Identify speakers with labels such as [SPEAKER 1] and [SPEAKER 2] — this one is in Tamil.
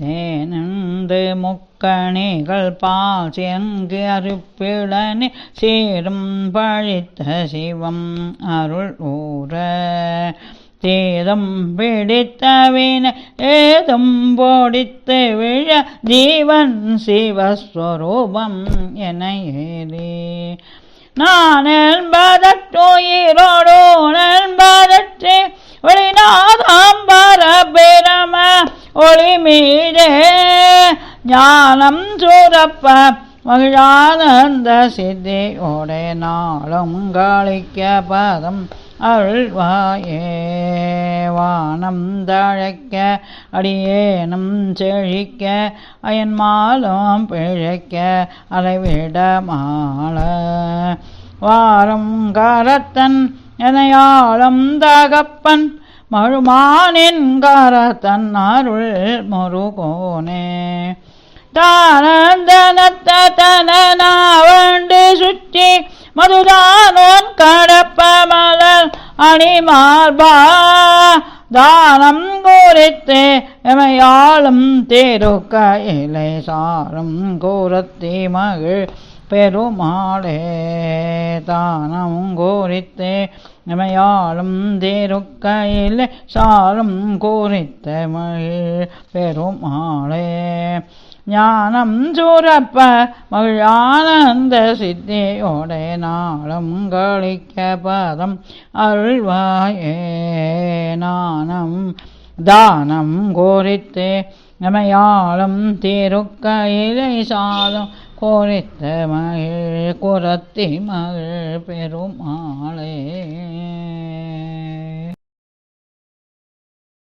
[SPEAKER 1] தேனந்து முக்கணிகள் பால் செங்கு அறுப்பிடனே சேரும் பழித்த சிவம் அருள் ஊர தேதம் பிடித்தவின ஏதும் பொடித்து விழ ஜீவன் சிவஸ்வரூபம் என ஏறி. நான் என்பதற்றுயிரோடு ஞானம் சூரப்ப மகிழானந்த சித்தியோடே நாளும் காளிக்க பதம் அருள்வாயேவானம் தழைக்க அடியேனும் செழிக்க அயன்மாலும் பிழைக்க அலைவிட மாள. வாரம் கரத்தன் எனையாளும் தகப்பன் மழுமானின் கரத்தன் அருள் முருகோனே. தானந்தனத்தனாவண்டு சுற்றி மதுதானோன் கடப்ப மலர் அணிமார்பா. தானம் கூறித்து எமையாளும் தேருக்க இலை சாரும் கூறத்தி மகிழ் பெருமாளே. தானம் கூறித்து எமையாளும் தேருக்கையில் சாரும் கூறித்த மகிழ் பெருமாளே. ஞானம் சூரப்ப மகிழானந்த சித்தியோடே நாளும் கழிக்க பதம் அருள்வாயே. நாணம் தானம் கோரித்து நமையாளும் திருக்கையிலை சாதம் கோரித்த மகிழ் குரத்தி மகிழ் பெருமாளே.